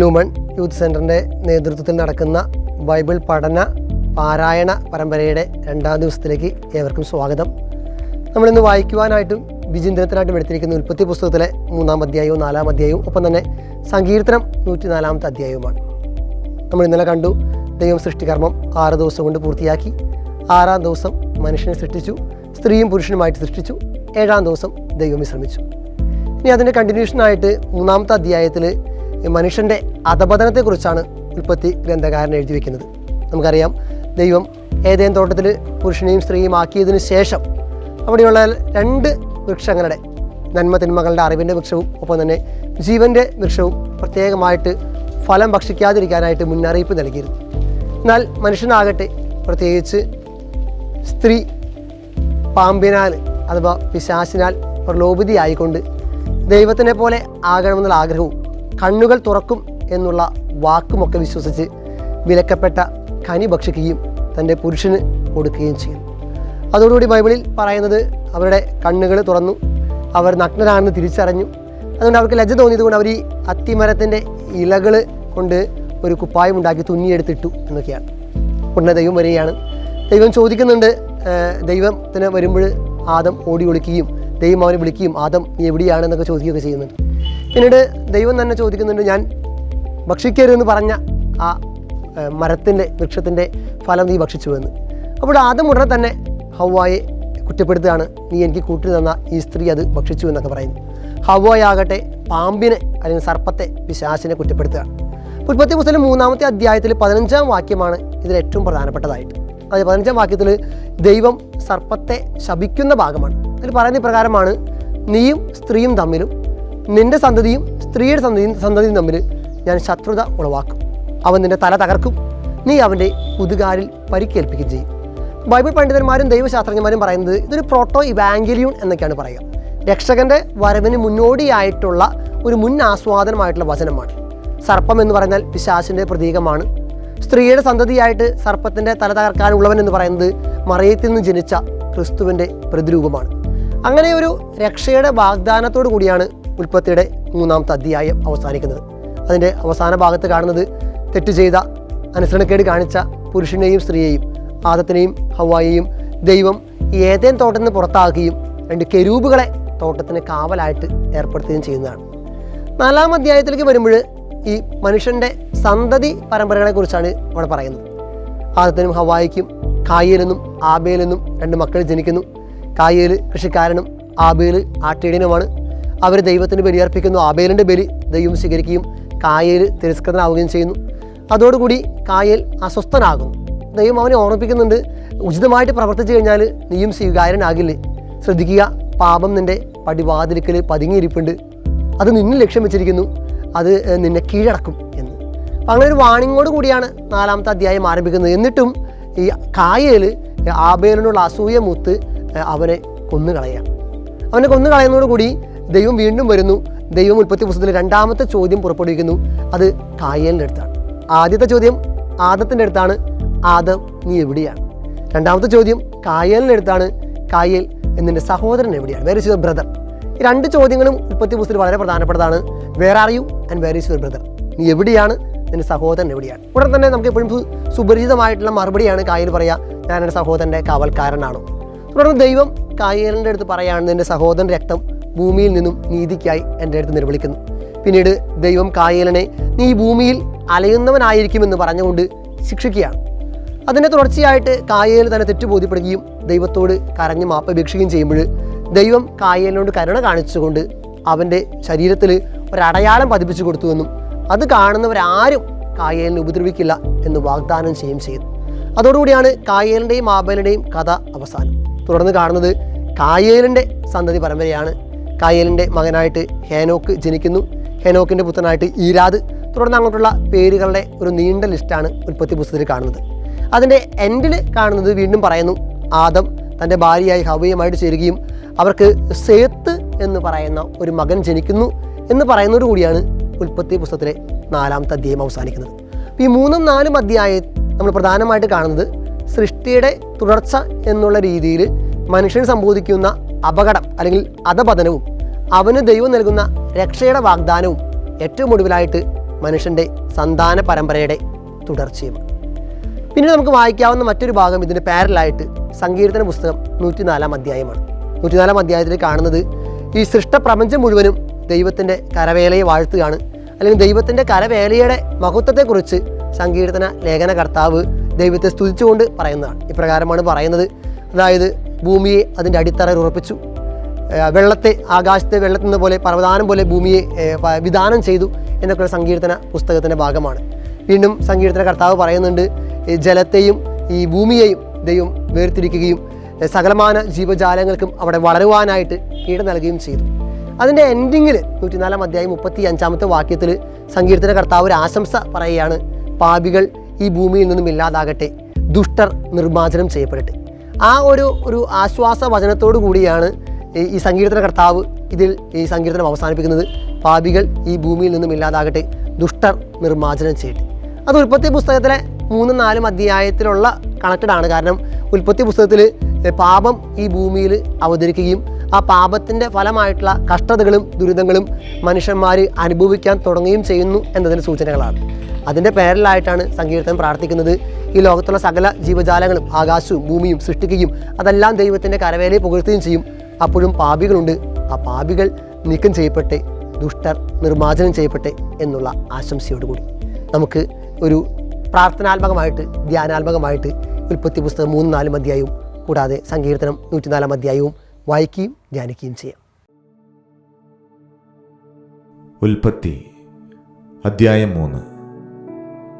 Lumen youth സെന്ററിന്റെ നേതൃത്വത്തിൽ നടക്കുന്ന ബൈബിൾ പഠന പാരായണ പരമ്പരയുടെ രണ്ടാം ദിവസത്തിലേക്ക് ഏവർക്കും സ്വാഗതം. നമ്മളിന്ന് വായിക്കുവാനായിട്ടും വിചിന്തനത്തിനായിട്ടും എടുത്തിരിക്കുന്ന ഉൽപ്പത്തി പുസ്തകത്തിലെ മൂന്നാം അധ്യായവും നാലാം അധ്യായവും ഒപ്പം തന്നെ സങ്കീർത്തനം നൂറ്റി നാലാമത്തെ അധ്യായവുമാണ്. നമ്മൾ ഇന്നലെ കണ്ടു ദൈവം സൃഷ്ടികർമ്മം ആറ് ദിവസം കൊണ്ട് പൂർത്തിയാക്കി ആറാം ദിവസം മനുഷ്യനെ സൃഷ്ടിച്ചു സ്ത്രീയും പുരുഷനുമായിട്ട് സൃഷ്ടിച്ചു ഏഴാം ദിവസം ദൈവം വിശ്രമിച്ചു. ഇനി അതിന്റെ കണ്ടിന്യൂഷനായിട്ട് മൂന്നാമത്തെ അധ്യായത്തിൽ മനുഷ്യന്റെ അധപതനത്തെക്കുറിച്ചാണ് ഉൽപ്പത്തി ഗ്രന്ഥകാരൻ എഴുതി വയ്ക്കുന്നത് നമുക്കറിയാം ദൈവം ഏതേം തോട്ടത്തിൽ പുരുഷനെയും സ്ത്രീയും ആക്കിയതിനു ശേഷം അവിടെയുള്ള രണ്ട് വൃക്ഷങ്ങളുടെ നന്മ തിന്മകളുടെ അറിവിന്റെ വൃക്ഷവും ഒപ്പം തന്നെ ജീവന്റെ വൃക്ഷവും പ്രത്യേകമായിട്ട് ഫലം ഭക്ഷിക്കാതിരിക്കാനായിട്ട് മുന്നറിയിപ്പ് നൽകിയിരുന്നു. എന്നാൽ മനുഷ്യനാകട്ടെ പ്രത്യേകിച്ച് സ്ത്രീ പാമ്പിനാൽ അഥവാ പിശാസിനാൽ പ്രലോഭിതയായിക്കൊണ്ട് ദൈവത്തിനെ പോലെ ആകണമെന്നുള്ള ആഗ്രഹവും കണ്ണുകൾ തുറക്കും എന്നുള്ള വാക്കുമൊക്കെ വിശ്വസിച്ച് വിലക്കപ്പെട്ട കനി ഭക്ഷിക്കുകയും തന്റെ പുരുഷന് കൊടുക്കുകയും ചെയ്യും. അതോടുകൂടി ബൈബിളിൽ പറയുന്നത് അവരുടെ കണ്ണുകൾ തുറന്നു അവർ നഗ്നരാണെന്ന് തിരിച്ചറിഞ്ഞു. അതുകൊണ്ട് അവർക്ക് ലജ്ജ തോന്നിയതുകൊണ്ട് അവർ ഈ അത്തിമരത്തിന്റെ ഇലകൾ കൊണ്ട് ഒരു കുപ്പായം ഉണ്ടാക്കി തുന്നിയെടുത്തിട്ടു എന്നൊക്കെയാണ്. ഉടനെ ദൈവം വരികയാണ്. ദൈവം ചോദിക്കുന്നുണ്ട് ദൈവത്തിന് വരുമ്പോൾ ആദം ഓടി ഒളിക്കുകയും ദൈവം അവനെ വിളിക്കുകയും ആദം നീ എവിടെയാണെന്നൊക്കെ ചോദിക്കുകയൊക്കെ ചെയ്യുന്നുണ്ട്. പിന്നീട് ദൈവം തന്നെ ചോദിക്കുന്നുണ്ട് ഞാൻ ഭക്ഷിക്കരുതെന്ന് പറഞ്ഞ ആ മരത്തിന്റെ വൃക്ഷത്തിന്റെ ഫലം നീ ഭക്ഷിച്ചു എന്ന് അപ്പോൾ ആദ്യം ഉടനെ തന്നെ ഹവായെ കുറ്റപ്പെടുത്തുകയാണ് നീ എനിക്ക് കൂട്ടി തന്ന ഈ സ്ത്രീ അത് ഭക്ഷിച്ചു എന്നൊക്കെ പറയുന്നു. ഹവായാകട്ടെ പാമ്പിനെ അല്ലെങ്കിൽ സർപ്പത്തെ പിശാസിനെ കുറ്റപ്പെടുത്തുകയാണ് ഉൽപ്പത്തി പുസ്തകം മൂന്നാമത്തെ അധ്യായത്തിൽ പതിനഞ്ചാം വാക്യമാണ് ഇതിൽ ഏറ്റവും പ്രധാനപ്പെട്ടതായിട്ട്. അത് പതിനഞ്ചാം വാക്യത്തിൽ ദൈവം സർപ്പത്തെ ശപിക്കുന്ന ഭാഗമാണ്. അതിൽ പറയുന്ന പ്രകാരമാണ് നീയും സ്ത്രീയും തമ്മിലും നിന്റെ സന്തതിയും സ്ത്രീയുടെ സന്തതിയും സന്തതിയും തമ്മിൽ ഞാൻ ശത്രുത ഉളവാക്കും. അവൻ നിന്റെ തല തകർക്കും. നീ അവന്റെ പുതുകാലിൽ പരിക്കേൽപ്പിക്കുകയും ചെയ്യും. ബൈബിൾ പണ്ഡിതന്മാരും ദൈവശാസ്ത്രജ്ഞന്മാരും പറയുന്നത് ഇതൊരു പ്രോട്ടോ ഇവാങ്കലിയൂൺ എന്നൊക്കെയാണ് പറയുക. രക്ഷകന്റെ വരവിന് മുന്നോടിയായിട്ടുള്ള ഒരു മുൻ ആസ്വാദനമായിട്ടുള്ള വചനമാണ്. സർപ്പം എന്ന് പറഞ്ഞാൽ പിശാശിന്റെ പ്രതീകമാണ്. സ്ത്രീയുടെ സന്തതിയായിട്ട് സർപ്പത്തിന്റെ തല തകർക്കാനുള്ളവൻ എന്ന് പറയുന്നത് മറിയത്തിൽ നിന്ന് ജനിച്ച ക്രിസ്തുവിന്റെ പ്രതിരൂപമാണ്. അങ്ങനെ ഒരു രക്ഷയുടെ വാഗ്ദാനത്തോടു കൂടിയാണ് ഉൽപ്പത്തിയുടെ മൂന്നാമത്തെ അധ്യായം അവസാനിക്കുന്നത്. അതിന്റെ അവസാന ഭാഗത്ത് കാണുന്നത് തെറ്റ് ചെയ്ത അനുസരണക്കേട് കാണിച്ച പുരുഷനെയും സ്ത്രീയെയും ആദത്തിനെയും ഹവായെയും ദൈവം ഏതേൻ തോട്ടത്തിൽ നിന്ന് പുറത്താക്കുകയും രണ്ട് കെരൂബുകളെ തോട്ടത്തിന് കാവലായിട്ട് ഏർപ്പെടുത്തുകയും ചെയ്യുന്നതാണ്. നാലാം അധ്യായത്തിലേക്ക് വരുമ്പോൾ ഈ മനുഷ്യന്റെ സന്തതി പരമ്പരകളെക്കുറിച്ചാണ് ഇവിടെ പറയുന്നത്. ആദത്തിനും ഹവായിക്കും കായേലെന്നും ആബേലെന്നും രണ്ട് മക്കൾ ജനിക്കുന്നു. കായേൽ കൃഷിക്കാരനും ആബേൽ ആട്ടിയടിനുമാണ് അവർ ദൈവത്തിന് ബലിയർപ്പിക്കുന്നു. ആബേലിന്റെ ബലി ദൈവം സ്വീകരിക്കുകയും കായേൽ തിരസ്കൃതനാവുകയും ചെയ്യുന്നു. അതോടുകൂടി കായേൽ അസ്വസ്ഥനാകുന്നു. ദൈവം അവനെ ഓർമ്മിപ്പിക്കുന്നുണ്ട്. ഉചിതമായിട്ട് പ്രവർത്തിച്ചു കഴിഞ്ഞാൽ നീയും സ്വീകാര്യനാകില്ലേ? ശ്രദ്ധിക്കുക പാപം നിന്റെ പടിവാതിലിക്കൽ പതുങ്ങിയിരിപ്പുണ്ട്. അത് നിന്നെ ലക്ഷ്യം വെച്ചിരിക്കുന്നു. അത് നിന്നെ കീഴടക്കും എന്ന്. അങ്ങനെ ഒരു വാണിങ്ങോട് കൂടിയാണ് നാലാമത്തെ അധ്യായം ആരംഭിക്കുന്നത്. എന്നിട്ടും ഈ കായൽ ആബേലിനുള്ള അസൂയ മൂത്ത് അവനെ കൊന്നുകളയാം. അവനെ കൊന്നു കളയുന്നതോടുകൂടി ദൈവം വീണ്ടും വരുന്നു. ദൈവം ഉൽപ്പത്തി പുസ്തകത്തിൽ രണ്ടാമത്തെ ചോദ്യം പുറപ്പെടുവിക്കുന്നു. അത് കായലിന്റെ അടുത്താണ്. ആദ്യത്തെ ചോദ്യം ആദത്തിന്റെ അടുത്താണ്. ആദം നീ എവിടെയാണ്? രണ്ടാമത്തെ ചോദ്യം കായലിന്റെ അടുത്താണ്. കായൽ എന്നിന്റെ സഹോദരൻ എവിടെയാണ്? വേർ ഇസ് ബ്രദർ ഈ രണ്ട് ചോദ്യങ്ങളും ഉൽപ്പത്തി പുസ്തകത്തിൽ വളരെ പ്രധാനപ്പെട്ടതാണ്. Where are you and where is your brother നീ എവിടെയാണ്? എന്റെ സഹോദരൻ എവിടെയാണ്? ഉടൻ തന്നെ നമുക്ക് എപ്പോഴും സുപരിചിതമായിട്ടുള്ള മറുപടിയാണ് കായൽ പറയുക ഞാൻ എന്റെ സഹോദരന്റെ കാവൽക്കാരനാണോ? തുടർന്ന് ദൈവം കായലിന്റെ അടുത്ത് പറയുകയാണ് എന്റെ സഹോദരൻ രക്തം ഭൂമിയിൽ നിന്നും നീതിക്കായി എന്റെ അടുത്ത് നിർവിളിക്കുന്നു പിന്നീട് ദൈവം കായേലിനെ നീ ഭൂമിയിൽ അലയുന്നവനായിരിക്കുമെന്ന് പറഞ്ഞുകൊണ്ട് ശിക്ഷിക്കുകയാണ്. അതിന്റെ തുടർച്ചയായിട്ട് കായേൽ തന്നെ തെറ്റ് ബോധ്യപ്പെടുകയും ദൈവത്തോട് കരഞ്ഞ് മാപ്പപേക്ഷിക്കുകയും ചെയ്യുമ്പോൾ ദൈവം കായേലിനോട് കരുണ കാണിച്ചുകൊണ്ട് അവന്റെ ശരീരത്തിൽ ഒരടയാളം പതിപ്പിച്ചു കൊടുത്തുവെന്നും അത് കാണുന്നവരാരും കായേലിനെ ഉപദ്രവിക്കില്ല എന്ന് വാഗ്ദാനം ചെയ്യുകയും ചെയ്യുന്നു. അതോടുകൂടിയാണ് കായേലിന്റെയും ആബേലിന്റെയും കഥ അവസാനം. തുടർന്ന് കാണുന്നത് കായേലിന്റെ സന്തതി പരമ്പരയാണ് കായേലിന്റെ മകനായിട്ട് ഹേനോക്ക് ജനിക്കുന്നു. ഹേനോക്കിന്റെ പുത്രനായിട്ട് ഈരാദ്. തുടർന്ന് അങ്ങോട്ടുള്ള പേരുകളുടെ ഒരു നീണ്ട ലിസ്റ്റാണ് ഉൽപ്പത്തി പുസ്തകത്തിൽ കാണുന്നത്. അതിന്റെ എൻഡിൽ കാണുന്നത് വീണ്ടും പറയുന്നു ആദം. തന്റെ ഭാര്യയായി ഹവയുമായിട്ട് ചേരുകയും അവർക്ക് സേത്ത് എന്ന് പറയുന്ന ഒരു മകൻ ജനിക്കുന്നു എന്ന് പറയുന്നതോടു കൂടിയാണ് ഉൽപ്പത്തി പുസ്തകത്തിലെ നാലാമത്തെ അധ്യായം അവസാനിക്കുന്നത്. ഈ മൂന്നും നാലും അധ്യായം നമ്മൾ പ്രധാനമായിട്ട് കാണുന്നത് സൃഷ്ടിയുടെ തുടർച്ച എന്നുള്ള രീതിയിൽ മനുഷ്യന് സംഭവിക്കുന്ന അപകടം അല്ലെങ്കിൽ അധപതനവും അവന് ദൈവം നൽകുന്ന രക്ഷയുടെ വാഗ്ദാനവും ഏറ്റവും ഒടുവിലായിട്ട് മനുഷ്യന്റെ സന്താന പരമ്പരയുടെ തുടർച്ചയും പിന്നെ നമുക്ക് വായിക്കാവുന്ന മറ്റൊരു ഭാഗം ഇതിന്റെ പാരലായിട്ട് സങ്കീർത്തന പുസ്തകം നൂറ്റിനാലാം അധ്യായമാണ്. നൂറ്റിനാലാം അധ്യായത്തിൽ കാണുന്നത് ഈ സൃഷ്ടപ്രപഞ്ചം മുഴുവനും ദൈവത്തിന്റെ കരവേലയെ വാഴ്ത്തുകയാണ്. അല്ലെങ്കിൽ ദൈവത്തിന്റെ കരവേലയുടെ മഹത്വത്തെക്കുറിച്ച് സങ്കീർത്തന ലേഖനകർത്താവ് ദൈവത്തെ സ്തുതിച്ചുകൊണ്ട് പറയുന്നതാണ്. ഇപ്രകാരമാണ് പറയുന്നത്. അതായത് ഭൂമിയെ അതിന്റെ അടിത്തറയിൽ ഉറപ്പിച്ചു. വെള്ളത്തെ ആകാശത്തെ വെള്ളത്തിൽ നിന്ന് പോലെ പർവതാനം പോലെ ഭൂമിയെ വിധാനം ചെയ്തു എന്നൊക്കെയുള്ള സങ്കീർത്തന പുസ്തകത്തിന്റെ ഭാഗമാണ്. വീണ്ടും സങ്കീർത്തന കർത്താവ് പറയുന്നുണ്ട് ജലത്തെയും ഈ ഭൂമിയെയും ദൈവം വേർതിരിക്കുകയും സകലമാന ജീവജാലങ്ങൾക്കും അവിടെ വളരുവാനായിട്ട് ഈട് നൽകുകയും ചെയ്തു. അതിന്റെ എൻഡിങ്ങിൽ നൂറ്റിനാലാം അധ്യായം മുപ്പത്തി അഞ്ചാമത്തെ വാക്യത്തിൽ സങ്കീർത്തന കർത്താവ് ഒരു ആശംസ പറയുകയാണ് പാപികൾ ഈ ഭൂമിയിൽ നിന്നും ഇല്ലാതാകട്ടെ ദുഷ്ടർ നിർമ്മാർജനം ചെയ്യപ്പെടട്ടെ. ആ ഒരു ഒരു ആശ്വാസ വചനത്തോടു കൂടിയാണ് ഈ- സങ്കീർത്തന കർത്താവ് ഇതിൽ ഈ സങ്കീർത്തനം അവസാനിപ്പിക്കുന്നത്. പാപികൾ ഈ ഭൂമിയിൽ നിന്നും ഇല്ലാതാകട്ടെ ദുഷ്ടർ നിർമ്മാർജനം ചെയ്യട്ടെ. അത് ഉൽപ്പത്തി പുസ്തകത്തിലെ മൂന്നും നാലും അധ്യായത്തിലുള്ള കണക്റ്റഡ് ആണ്. കാരണം ഉൽപ്പത്തി പുസ്തകത്തിൽ പാപം ഈ ഭൂമിയിൽ അവതരിക്കുകയും ആ പാപത്തിന്റെ ഫലമായിട്ടുള്ള കഷ്ടതകളും ദുരിതങ്ങളും മനുഷ്യന്മാർ അനുഭവിക്കാൻ തുടങ്ങുകയും ചെയ്യുന്നു എന്നതിന്റെ സൂചനകളാണ്. അതിന്റെ പേരിലായിട്ടാണ് സങ്കീർത്തനം പ്രാർത്ഥിക്കുന്നത്. ഈ ലോകത്തുള്ള സകല ജീവജാലങ്ങളും ആകാശവും ഭൂമിയും സൃഷ്ടിക്കുകയും അതെല്ലാം ദൈവത്തിന്റെ കരവേലയെ പുകഴ്ത്തുകയും ചെയ്യും. അപ്പോഴും പാപികളുണ്ട്. ആ പാപികൾ നീക്കം ചെയ്യപ്പെട്ടെ ദുഷ്ടർ നിർമ്മാർജനം ചെയ്യപ്പെട്ടെ എന്നുള്ള ആശംസയോടുകൂടി. നമുക്ക് ഒരു പ്രാർത്ഥനാത്മകമായിട്ട് ധ്യാനാത്മകമായിട്ട് ഉൽപ്പത്തി പുസ്തകം മൂന്ന് നാലും അധ്യായവും കൂടാതെ സങ്കീർത്തനം നൂറ്റിനാലാം അധ്യായവും വായിക്കുകയും ധ്യാനിക്കുകയും ചെയ്യാം. ഉൽപ്പത്തി അധ്യായം മൂന്ന്.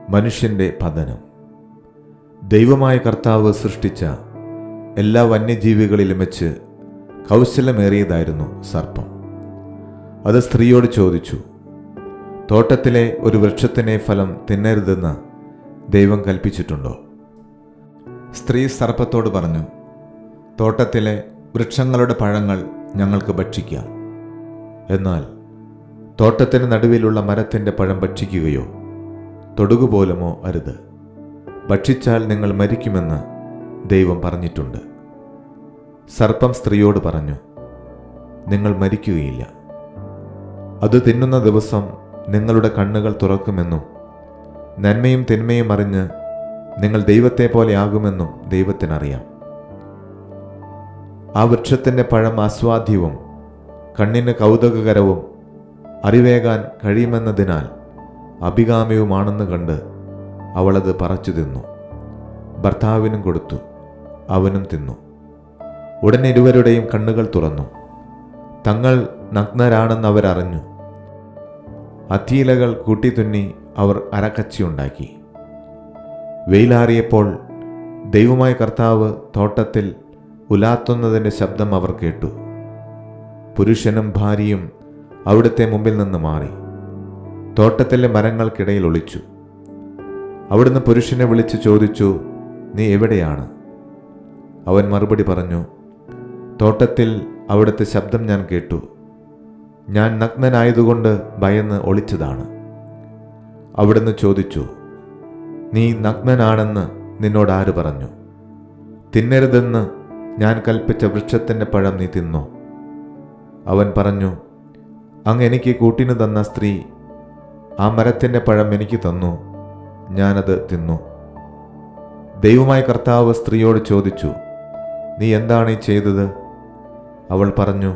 മനുഷ്യന്റെ പതനം. ദൈവമായ കർത്താവ് സൃഷ്ടിച്ച എല്ലാ വന്യജീവികളിലും വെച്ച് കൗശലമേറിയതായിരുന്നു സർപ്പം. അത് സ്ത്രീയോട് ചോദിച്ചു തോട്ടത്തിലെ ഒരു വൃക്ഷത്തിനെ ഫലം തിന്നരുതെന്ന് ദൈവം കൽപ്പിച്ചിട്ടുണ്ടോ? സ്ത്രീ സർപ്പത്തോട് പറഞ്ഞു തോട്ടത്തിലെ വൃക്ഷങ്ങളുടെ പഴങ്ങൾ ഞങ്ങൾക്ക് ഭക്ഷിക്കാം. എന്നാൽ തോട്ടത്തിന് നടുവിലുള്ള മരത്തിന്റെ പഴം ഭക്ഷിക്കുകയോ തൊടുകുപോലുമോ അരുത്. ഭക്ഷിച്ചാൽ നിങ്ങൾ മരിക്കുമെന്ന് ദൈവം പറഞ്ഞിട്ടുണ്ട്. സർപ്പം സ്ത്രീയോട് പറഞ്ഞു നിങ്ങൾ മരിക്കുകയില്ല. അത് തിന്നുന്ന ദിവസം നിങ്ങളുടെ കണ്ണുകൾ തുറക്കുമെന്നും നന്മയും തിന്മയും അറിഞ്ഞ് നിങ്ങൾ ദൈവത്തെ പോലെ ആകുമെന്നും ദൈവത്തിനറിയാം. ആ വൃക്ഷത്തിന്റെ പഴം ആസ്വാദ്യവും കണ്ണിന് കൗതുകകരവും അറിവേകാൻ കഴിയുമെന്നതിനാൽ അഭികാമ്യവുമാണെന്ന് കണ്ട് അവളത് പറച്ചു തിന്നു. ഭർത്താവിനും കൊടുത്തു അവനും തിന്നു. ഉടനെ ഇരുവരുടെയും കണ്ണുകൾ തുറന്നു. തങ്ങൾ നഗ്നരാണെന്ന് അവരറിഞ്ഞു. അത്തീലകൾ കൂട്ടിത്തുന്നി അവർ അരക്കച്ചിയുണ്ടാക്കി വെയിലാറിയപ്പോൾ ദൈവമായ കർത്താവ് തോട്ടത്തിൽ ഉലാത്തുന്നതിന്റെ ശബ്ദം അവർ കേട്ടു. പുരുഷനും ഭാര്യയും അവിടുത്തെ മുമ്പിൽ നിന്ന് മാറി. തോട്ടത്തിലെ മരങ്ങൾക്കിടയിൽ ഒളിച്ചു. അവിടുന്ന് പുരുഷനെ വിളിച്ച് ചോദിച്ചു നീ എവിടെയാണ്? അവൻ മറുപടി പറഞ്ഞു തോട്ടത്തിൽ അവിടുത്തെ ശബ്ദം ഞാൻ കേട്ടു. ഞാൻ നഗ്നനായതുകൊണ്ട് ഭയന്ന് ഒളിച്ചതാണ്. അവിടുന്ന് ചോദിച്ചു നീ നഗ്നനാണെന്ന് നിന്നോട് ആര് പറഞ്ഞു? തിന്നരുതെന്ന് ഞാൻ കൽപ്പിച്ച വൃക്ഷത്തിന്റെ പഴം നീ തിന്നോ? അവൻ പറഞ്ഞു അങ്ങ് എനിക്ക് കൂട്ടിന് തന്ന സ്ത്രീ ആ മരത്തിന്റെ പഴം എനിക്ക് തന്നു. ഞാനത് തിന്നു. ദൈവമായ കർത്താവ് സ്ത്രീയോട് ചോദിച്ചു നീ എന്താണ് ഈ ചെയ്തത്? അവൾ പറഞ്ഞു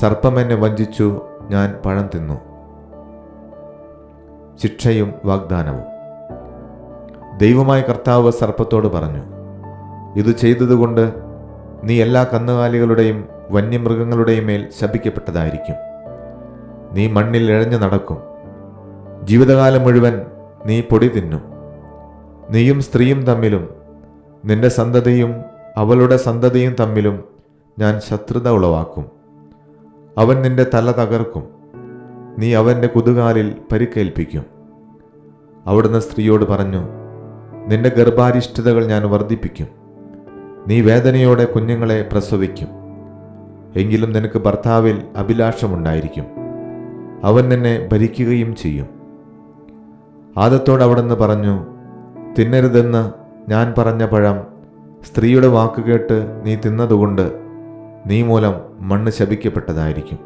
സർപ്പം എന്നെ വഞ്ചിച്ചു ഞാൻ പഴം തിന്നു. ശിക്ഷയും വാഗ്ദാനവും. ദൈവമായ കർത്താവ് സർപ്പത്തോട് പറഞ്ഞു ഇത് ചെയ്തതുകൊണ്ട് നീ എല്ലാ കന്നുകാലികളുടെയും വന്യമൃഗങ്ങളുടെയും മേൽ ശപിക്കപ്പെട്ടതായിരിക്കും. നീ മണ്ണിൽ ഇഴഞ്ഞു നടക്കും. ജീവിതകാലം മുഴുവൻ നീ പൊടി തിന്നും. നീയും സ്ത്രീയും തമ്മിലും നിന്റെ സന്തതിയും അവളുടെ സന്തതിയും തമ്മിലും ഞാൻ ശത്രുത ഉളവാക്കും. അവൻ നിന്റെ തല തകർക്കും. നീ അവന്റെ കുതുകാലിൽ പരിക്കേൽപ്പിക്കും. അവിടുന്ന് സ്ത്രീയോട് പറഞ്ഞു നിന്റെ ഗർഭാരിഷ്ടതകൾ ഞാൻ വർദ്ധിപ്പിക്കും. നീ വേദനയോടെ കുഞ്ഞുങ്ങളെ പ്രസവിക്കും. എങ്കിലും നിനക്ക് ഭർത്താവിൽ അഭിലാഷമുണ്ടായിരിക്കും. അവൻ നിന്നെ ഭരിക്കുകയും ചെയ്യും. ആദത്തോട് അവിടുന്ന് പറഞ്ഞു തിന്നരുതെന്ന് ഞാൻ പറഞ്ഞ പഴം സ്ത്രീയുടെ വാക്ക് കേട്ട് നീ തിന്നതുകൊണ്ട് നീ മൂലം മണ്ണ് ശപിക്കപ്പെട്ടതായിരിക്കും.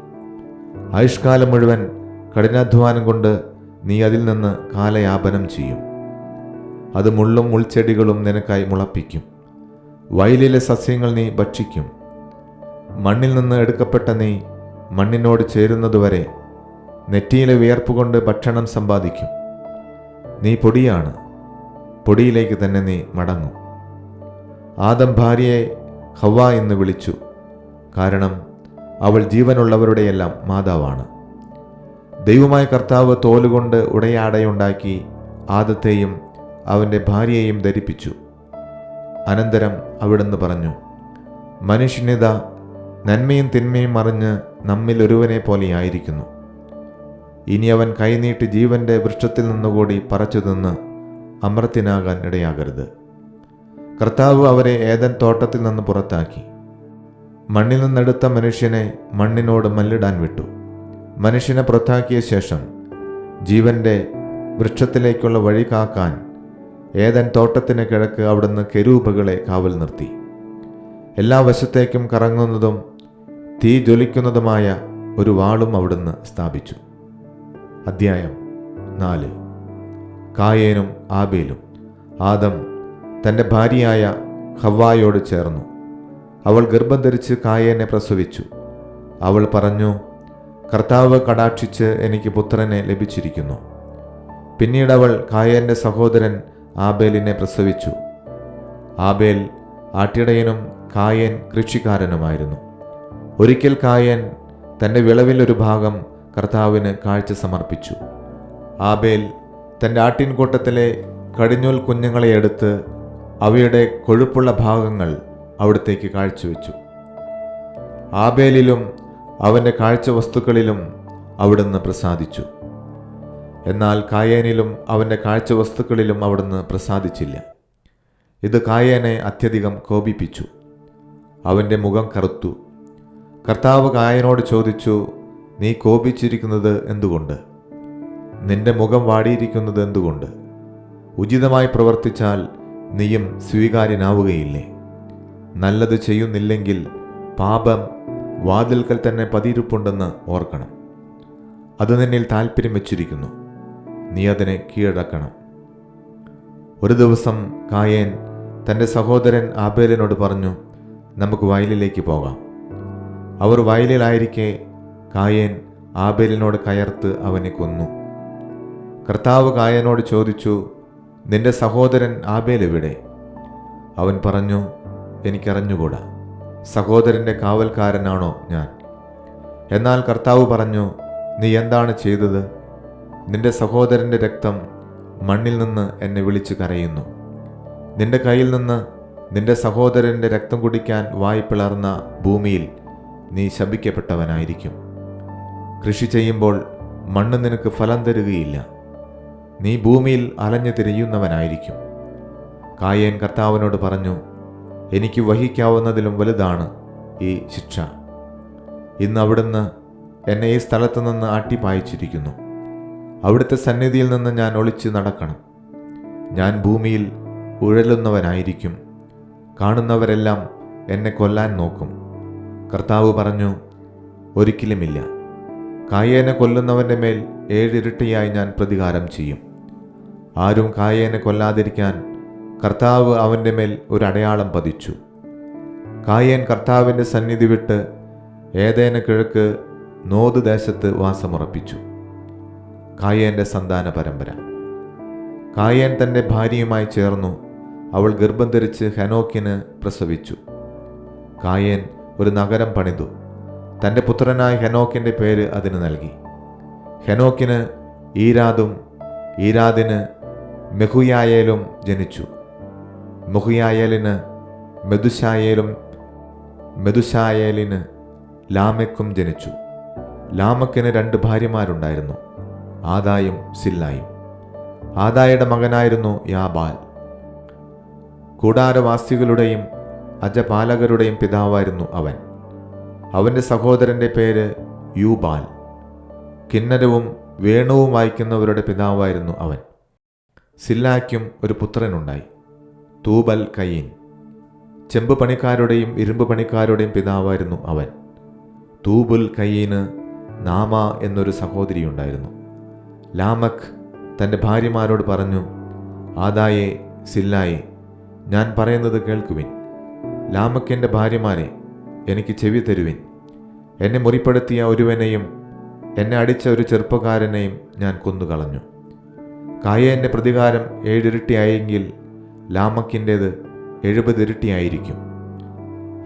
ആയുഷ്കാലം മുഴുവൻ കഠിനാധ്വാനം കൊണ്ട് നീ അതിൽ നിന്ന് കാലയാപനം ചെയ്യും. അത് മുള്ളും മുൾച്ചെടികളും നിനക്കായി മുളപ്പിക്കും. വയലിലെ സസ്യങ്ങൾ നീ ഭക്ഷിക്കും. മണ്ണിൽ നിന്ന് എടുക്കപ്പെട്ട നീ മണ്ണിനോട് ചേരുന്നതുവരെ നെറ്റിയിലെ വിയർപ്പ് കൊണ്ട് ഭക്ഷണം സമ്പാദിക്കും. നീ പൊടിയാണ്. പൊടിയിലേക്ക് തന്നെ നീ മടങ്ങും. ആദം ഭാര്യയെ ഹവ എന്ന് വിളിച്ചു. കാരണം അവൾ ജീവനുള്ളവരുടെയെല്ലാം മാതാവാണ്. ദൈവമായ കർത്താവ് തോലുകൊണ്ട് ഉടയാടയുണ്ടാക്കി ആദത്തെയും അവന്റെ ഭാര്യയെയും ധരിപ്പിച്ചു. അനന്തരം അവിടുന്ന് പറഞ്ഞു മനുഷ്യനിത നന്മയും തിന്മയും അറിഞ്ഞ് നമ്മിൽ ഒരുവനെ പോലെയായിരിക്കുന്നു ഇനി അവൻ കൈനീട്ടി ജീവന്റെ വൃക്ഷത്തിൽ നിന്നുകൂടി പറച്ചു നിന്ന് അമൃത്തിനാകാൻ ഇടയാകരുത്. കർത്താവ് അവരെ ഏതൻ തോട്ടത്തിൽ നിന്ന് പുറത്താക്കി. മണ്ണിൽ നിന്നെടുത്ത മനുഷ്യനെ മണ്ണിനോട് മല്ലിടാൻ വിട്ടു. മനുഷ്യനെ പുറത്താക്കിയ ശേഷം ജീവന്റെ വൃക്ഷത്തിലേക്കുള്ള വഴി കാക്കാൻ ഏതൻ തോട്ടത്തിന് കിഴക്ക് അവിടുന്ന് കെരൂപകളെ കാവൽ നിർത്തി. എല്ലാ വശത്തേക്കും കറങ്ങുന്നതും തീ ജ്വലിക്കുന്നതുമായ ഒരു വാളും അവിടുന്ന് സ്ഥാപിച്ചു. അദ്ധ്യായം നാല്. കായേനും ആബേലും. ആദം തന്റെ ഭാര്യയായ ഹവ്വായോട് ചേർന്നു. അവൾ ഗർഭം ധരിച്ച് കായേനെ പ്രസവിച്ചു. അവൾ പറഞ്ഞു കർത്താവ് കടാക്ഷിച്ച് എനിക്ക് പുത്രനെ ലഭിച്ചിരിക്കുന്നു. പിന്നീട് അവൾ കായേന്റെ സഹോദരൻ ആബേലിനെ പ്രസവിച്ചു. ആബേൽ ആട്ടിടയനും കായേൻ കൃഷിക്കാരനുമായിരുന്നു. ഒരിക്കൽ കായേൻ തന്റെ വിളവിൽ ഒരു ഭാഗം കർത്താവിന് കാഴ്ച സമർപ്പിച്ചു. ആബേൽ തന്റെ ആട്ടിൻകൂട്ടത്തിലെ കടിഞ്ഞൂൽ കുഞ്ഞുങ്ങളെ എടുത്ത് അവയുടെ കൊഴുപ്പുള്ള ഭാഗങ്ങൾ അവിടത്തേക്ക് കാഴ്ചവെച്ചു. ആബേലിലും അവന്റെ കാഴ്ച വസ്തുക്കളിലും അവിടുന്ന് പ്രസാദിച്ചു. എന്നാൽ കായേനിലും അവന്റെ കാഴ്ച വസ്തുക്കളിലും അവിടുന്ന് പ്രസാദിച്ചില്ല. ഇത് കായേനെ അത്യധികം കോപിപ്പിച്ചു. അവന്റെ മുഖം കറുത്തു. കർത്താവ് കായനോട് ചോദിച്ചു നീ കോപിച്ചിരിക്കുന്നത് എന്തുകൊണ്ട്? നിന്റെ മുഖം വാടിയിരിക്കുന്നത് എന്തുകൊണ്ട്? ഉചിതമായി പ്രവർത്തിച്ചാൽ നീയും സ്വീകാര്യനാവുകയില്ലേ? നല്ലത് ചെയ്യുന്നില്ലെങ്കിൽ പാപം വാതിൽക്കൽ തന്നെ പതിയിരുപ്പുണ്ടെന്ന് ഓർക്കണം. അത് നിന്നിൽ താല്പര്യം വച്ചിരിക്കുന്നു. നീ അതിനെ കീഴടക്കണം. ഒരു ദിവസം കായേൻ തന്റെ സഹോദരൻ ആബേലിനോട് പറഞ്ഞു നമുക്ക് വയലിലേക്ക് പോകാം. അവർ വയലിലായിരിക്കെ കായേൻ ആബേലിനോട് കയർത്ത് അവനെ കൊന്നു. കർത്താവ് കായനോട് ചോദിച്ചു നിന്റെ സഹോദരൻ ആബേൽ എവിടെ? അവൻ പറഞ്ഞു എനിക്കറിഞ്ഞുകൂടാ. സഹോദരന്റെ കാവൽക്കാരനാണോ ഞാൻ? എന്നാൽ കർത്താവ് പറഞ്ഞു നീ എന്താണ് ചെയ്തത്? നിന്റെ സഹോദരന്റെ രക്തം മണ്ണിൽ നിന്ന് എന്നെ വിളിച്ച് കരയുന്നു. നിന്റെ കയ്യിൽ നിന്ന് നിന്റെ സഹോദരന്റെ രക്തം കുടിക്കാൻ വായ് പിളർന്ന ഭൂമിയിൽ നീ ശപിക്കപ്പെട്ടവനായിരിക്കും. കൃഷി ചെയ്യുമ്പോൾ മണ്ണ് നിനക്ക് ഫലം തരുകയില്ല. നീ ഭൂമിയിൽ അലഞ്ഞു തിരിയുന്നവനായിരിക്കും. കായേൻ കർത്താവിനോട് പറഞ്ഞു എനിക്ക് വഹിക്കാവുന്നതിലും വലുതാണ് ഈ ശിക്ഷ. ഇന്ന് അവിടുന്ന് എന്നെ ഈ സ്ഥലത്തു നിന്ന് ആട്ടിപ്പായിച്ചിരിക്കുന്നു അവിടുത്തെ സന്നിധിയിൽ നിന്ന് ഞാൻ ഒളിച്ച് നടക്കണം. ഞാൻ ഭൂമിയിൽ ഉഴലുന്നവനായിരിക്കും. കാണുന്നവരെല്ലാം എന്നെ കൊല്ലാൻ നോക്കും. കർത്താവ് പറഞ്ഞു ഒരിക്കലുമില്ല. കായേനെ കൊല്ലുന്നവന്റെ മേൽ ഏഴിരട്ടിയായി ഞാൻ പ്രതികാരം ചെയ്യും. ആരും കായേനെ കൊല്ലാതിരിക്കാൻ കർത്താവ് അവന്റെ മേൽ ഒരു അടയാളം പതിച്ചു. കായേൻ കർത്താവിന്റെ സന്നിധി വിട്ട് ഏതേന കിഴക്ക് നോത് ദേശത്ത് വാസമുറപ്പിച്ചു. കായേന്റെ സന്താന പരമ്പര. കായേൻ തന്റെ ഭാര്യയുമായി ചേർന്നു അവൾ ഗർഭം ധരിച്ച് ഹെനോക്കിന് പ്രസവിച്ചു. കായേൻ ഒരു നഗരം പണിതു. തന്റെ പുത്രനായ ഹെനോക്കിന്റെ പേര് അതിന് നൽകി. ഹെനോക്കിന് ഈരാദും ഈരാദിന് മെഹുയായേലും ജനിച്ചു. മെഹുയായേലിന് മെതുശായേലും മെതുശായേലിന് ലാമക്കും ജനിച്ചു. ലാമക്കിന് രണ്ട് ഭാര്യമാരുണ്ടായിരുന്നു ആദായും സില്ലായും. ആദായുടെ മകനായിരുന്നു യാബാൽ. കൂടാരവാസികളുടെയും അജപാലകരുടെയും പിതാവായിരുന്നു അവൻ. അവന്റെ സഹോദരന്റെ പേര് യൂബാൽ. കിന്നരവും വേണുവും വായിക്കുന്നവരുടെ പിതാവായിരുന്നു അവൻ. സില്ലായ്ക്കും ഒരു പുത്രനുണ്ടായി തൂബൽ കയീൻ. ചെമ്പ് പണിക്കാരുടെയും ഇരുമ്പ് പണിക്കാരുടെയും പിതാവായിരുന്നു അവൻ. തൂബുൽ കയ്യീന് നാമ എന്നൊരു സഹോദരിയുണ്ടായിരുന്നു. ലാമക് തന്റെ ഭാര്യമാരോട് പറഞ്ഞു ആദായെ സില്ലായെ ഞാൻ പറയുന്നത് കേൾക്കുവിൻ. ലാമക്കിന്റെ ഭാര്യമാരെ എനിക്ക് ചെവി തരുവിൻ. എന്നെ മുറിപ്പെടുത്തിയ ഒരുവനെയും എന്നെ അടിച്ച ഒരു ചെറുപ്പക്കാരനെയും ഞാൻ കൊന്നുകളഞ്ഞു. കായേന്റെ പ്രതികാരം ഏഴിരട്ടിയായെങ്കിൽ ലാമക്കിന്റേത് എഴുപതിരട്ടിയായിരിക്കും.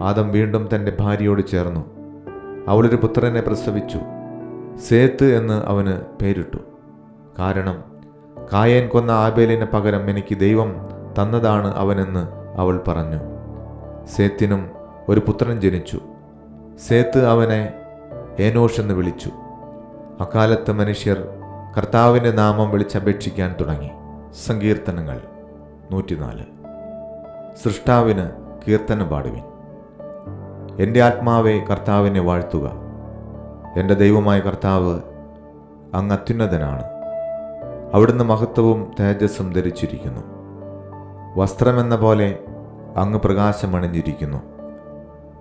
ആദം വീണ്ടും തന്റെ ഭാര്യയോട് ചേർന്നു. അവളൊരു പുത്രനെ പ്രസവിച്ചു. സേത്ത് എന്ന് അവന് പേരിട്ടു. കാരണം കായൻ കൊന്ന ആബേലിന് പകരം എനിക്ക് ദൈവം തന്നതാണ് അവനെന്ന് അവൾ പറഞ്ഞു. സേത്തിനും ഒരു പുത്രൻ ജനിച്ചു. സേത്ത് അവനെ ഏനോഷ് എന്ന് വിളിച്ചു. അക്കാലത്ത് മനുഷ്യർ കർത്താവിന്റെ നാമം വിളിച്ചപേക്ഷിക്കാൻ തുടങ്ങി. സങ്കീർത്തനങ്ങൾ നൂറ്റിനാല്. സൃഷ്ടാവിന് കീർത്തനം പാടുവിൻ. എന്റെ ആത്മാവെ കർത്താവിനെ വാഴ്ത്തുക. എന്റെ ദൈവമായ കർത്താവ് അങ്ങ് അത്യുന്നതനാണ്. അവിടുന്ന് മഹത്വവും തേജസ്സും ധരിച്ചിരിക്കുന്നു. വസ്ത്രമെന്ന പോലെ അങ്ങ് പ്രകാശമണിഞ്ഞിരിക്കുന്നു.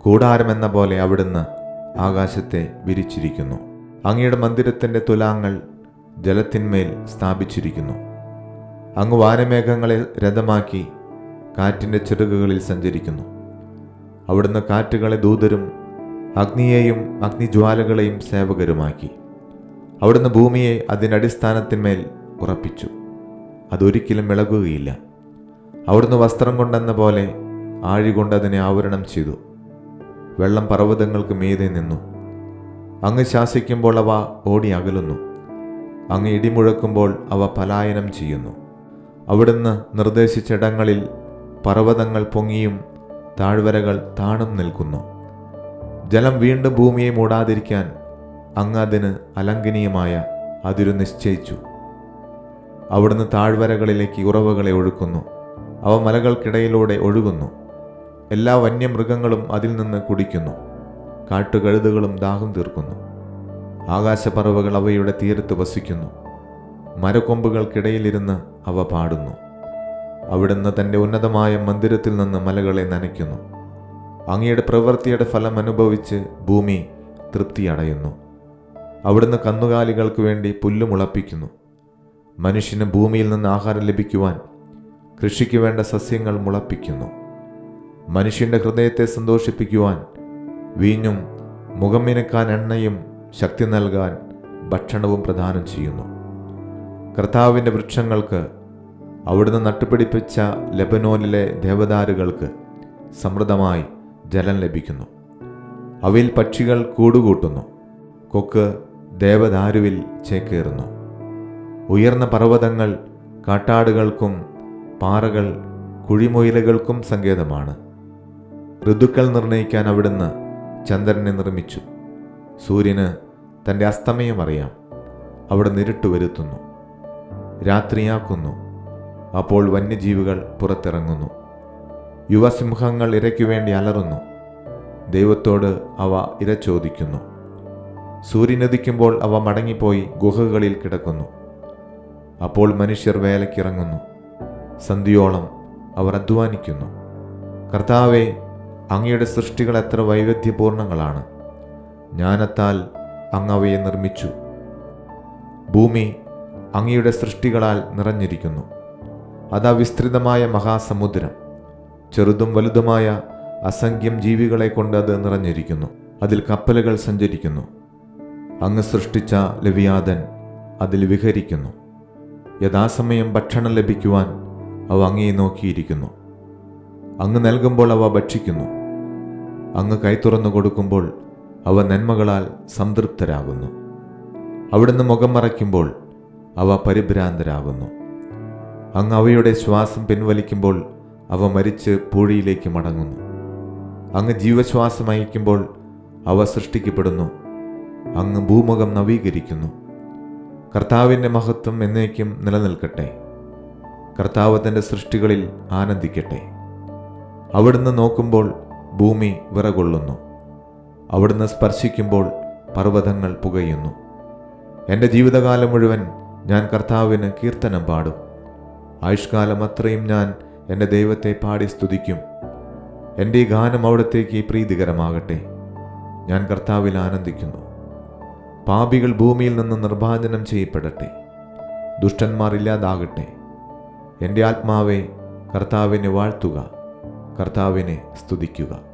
കൂടാരമെന്ന പോലെ അവിടുന്ന് ആകാശത്തെ വിരിച്ചിരിക്കുന്നു. അങ്ങയുടെ മന്ദിരത്തിന്റെ തുലാങ്ങൾ ജലത്തിന്മേൽ സ്ഥാപിച്ചിരിക്കുന്നു. അങ്ങ് വാനമേഘങ്ങളെ രഥമാക്കി കാറ്റിന്റെ ചിറകുകളിൽ സഞ്ചരിക്കുന്നു. അവിടുന്ന് കാറ്റുകളെ ദൂതരും അഗ്നിയെയും അഗ്നിജ്വാലകളെയും സേവകരുമാക്കി. അവിടുന്ന് ഭൂമിയെ അതിനടിസ്ഥാനത്തിന്മേൽ ഉറപ്പിച്ചു. അതൊരിക്കലും ഇളകുകയില്ല അവിടുന്ന് വസ്ത്രം കൊണ്ടെന്ന പോലെ ആഴി അതിനെ ആവരണം ചെയ്തു. വെള്ളം പർവതങ്ങൾക്ക് മീതെ നിന്നു. അങ്ങ് ശാസിക്കുമ്പോൾ അവ ഓടി അകലുന്നു. അങ്ങ് ഇടിമുഴക്കുമ്പോൾ അവ പലായനം ചെയ്യുന്നു. അവിടുന്ന് നിർദ്ദേശിച്ചിടങ്ങളിൽ പർവതങ്ങൾ പൊങ്ങിയും താഴ്വരകൾ താണും നിൽക്കുന്നു. ജലം വീണ്ടും ഭൂമിയെ മൂടാതിരിക്കാൻ അങ്ങ് അതിന് അലംഘനീയമായ അതിരു നിശ്ചയിച്ചു. അവിടുന്ന് താഴ്വരകളിലേക്ക് ഉറവകളെ ഒഴുക്കുന്നു. അവ മലകൾക്കിടയിലൂടെ ഒഴുകുന്നു. എല്ലാ വന്യമൃഗങ്ങളും അതിൽ നിന്ന് കുടിക്കുന്നു. കാട്ടുകഴുതുകളും ദാഹം തീർക്കുന്നു. ആകാശപ്പറവകൾ അവയുടെ തീരത്ത് വസിക്കുന്നു. മരക്കൊമ്പുകൾക്കിടയിലിരുന്ന് അവ പാടുന്നു. അവിടുന്ന് തന്റെ ഉന്നതമായ മന്ദിരത്തിൽ നിന്ന് മലകളെ നനയ്ക്കുന്നു. അങ്ങയുടെ പ്രവൃത്തിയുടെ ഫലം അനുഭവിച്ച് ഭൂമി തൃപ്തിയടയുന്നു. അവിടുന്ന് കന്നുകാലികൾക്ക് വേണ്ടി പുല്ലുമുളപ്പിക്കുന്നു മനുഷ്യന് ഭൂമിയിൽ നിന്ന് ആഹാരം ലഭിക്കുവാൻ കൃഷിക്ക് വേണ്ട സസ്യങ്ങൾ മുളപ്പിക്കുന്നു. മനുഷ്യന്റെ ഹൃദയത്തെ സന്തോഷിപ്പിക്കുവാൻ വീഞ്ഞും മുഖം മിനക്കാൻ എണ്ണയും ശക്തി നൽകാൻ ഭക്ഷണവും പ്രദാനം ചെയ്യുന്നു. കർത്താവിന്റെ വൃക്ഷങ്ങൾക്ക് അവിടുന്ന് നട്ടുപിടിപ്പിച്ച ലെബനോനിലെ ദേവദാരുകൾക്ക് സമൃദ്ധമായി ജലം ലഭിക്കുന്നു. അവയിൽ പക്ഷികൾ കൂടുകൂട്ടുന്നു. കൊക്ക് ദേവദാരുവിൽ ചേക്കേറുന്നു. ഉയർന്ന പർവതങ്ങൾ കാട്ടാടുകൾക്കും പാറകൾ കുഴിമൊയിലുകൾക്കും സങ്കേതമാണ്. ഋതുക്കൾ നിർണയിക്കാൻ അവിടുന്ന് ചന്ദ്രനെ നിർമ്മിച്ചു. സൂര്യന് തന്റെ അസ്തമയം അറിയാം. അവിടെ നിരുട്ട് വരുത്തുന്നു. രാത്രിയാക്കുന്നു. അപ്പോൾ വന്യജീവികൾ പുറത്തിറങ്ങുന്നു. യുവസിംഹങ്ങൾ ഇരയ്ക്കു വേണ്ടി അലറുന്നു. ദൈവത്തോട് അവ ഇര ചോദിക്കുന്നു. സൂര്യനുദിക്കുമ്പോൾ അവ മടങ്ങിപ്പോയി ഗുഹകളിൽ കിടക്കുന്നു. അപ്പോൾ മനുഷ്യർ വേലയ്ക്കിറങ്ങുന്നു. സന്ധിയോളം അവർ അധ്വാനിക്കുന്നു. കർത്താവെ അങ്ങയുടെ സൃഷ്ടികൾ എത്ര വൈവിധ്യപൂർണങ്ങളാണ്. ജ്ഞാനത്താൽ അങ്ങ് അവയെ നിർമ്മിച്ചു. ഭൂമി അങ്ങയുടെ സൃഷ്ടികളാൽ നിറഞ്ഞിരിക്കുന്നു. അതാ വിസ്തൃതമായ മഹാസമുദ്രം. ചെറുതും വലുതുമായ അസംഖ്യം ജീവികളെ കൊണ്ട് അത് നിറഞ്ഞിരിക്കുന്നു. അതിൽ കപ്പലുകൾ സഞ്ചരിക്കുന്നു. അങ്ങ് സൃഷ്ടിച്ച ലവിയാതൻ അതിൽ വിഹരിക്കുന്നു. യഥാസമയം ഭക്ഷണം ലഭിക്കുവാൻ അവ അങ്ങയെ നോക്കിയിരിക്കുന്നു. അങ്ങ് നൽകുമ്പോൾ അവ ഭക്ഷിക്കുന്നു. അങ്ങ് കൈ തുറന്നു കൊടുക്കുമ്പോൾ അവ നന്മകളാൽ സംതൃപ്തരാകുന്നു. അവിടുന്ന് മുഖം മറയ്ക്കുമ്പോൾ അവ പരിഭ്രാന്തരാകുന്നു. അങ്ങ് അവയുടെ ശ്വാസം പിൻവലിക്കുമ്പോൾ അവ മരിച്ച് പൂഴിയിലേക്ക് മടങ്ങുന്നു. അങ്ങ് ജീവശ്വാസം അയക്കുമ്പോൾ അവ സൃഷ്ടിക്കപ്പെടുന്നു. അങ്ങ് ഭൂമുഖം നവീകരിക്കുന്നു. കർത്താവിന്റെ മഹത്വം എന്നേക്കും നിലനിൽക്കട്ടെ. കർത്താവ് തന്റെ സൃഷ്ടികളിൽ ആനന്ദിക്കട്ടെ. അവിടുന്ന് നോക്കുമ്പോൾ ഭൂമി വിറകൊള്ളുന്നു. അവിടുന്ന് സ്പർശിക്കുമ്പോൾ പർവതങ്ങൾ പുകയുന്നു. എന്റെ ജീവിതകാലം മുഴുവൻ ഞാൻ കർത്താവിന് കീർത്തനം പാടും. ആയുഷ്കാലം അത്രയും ഞാൻ എന്റെ ദൈവത്തെ പാടി സ്തുതിക്കും. എന്റെ ഈ ഗാനം അവിടത്തേക്ക് പ്രീതികരമാകട്ടെ. ഞാൻ കർത്താവിൽ ആനന്ദിക്കുന്നു. പാപികൾ ഭൂമിയിൽ നിന്ന് നിർഭാജനം ചെയ്യപ്പെടട്ടെ. ദുഷ്ടന്മാർ ഇല്ലാതാകട്ടെ. എന്റെ ആത്മാവെ കർത്താവിനെ വാഴ്ത്തുക കർത്താവിനെ സ്തുതിക്കുക.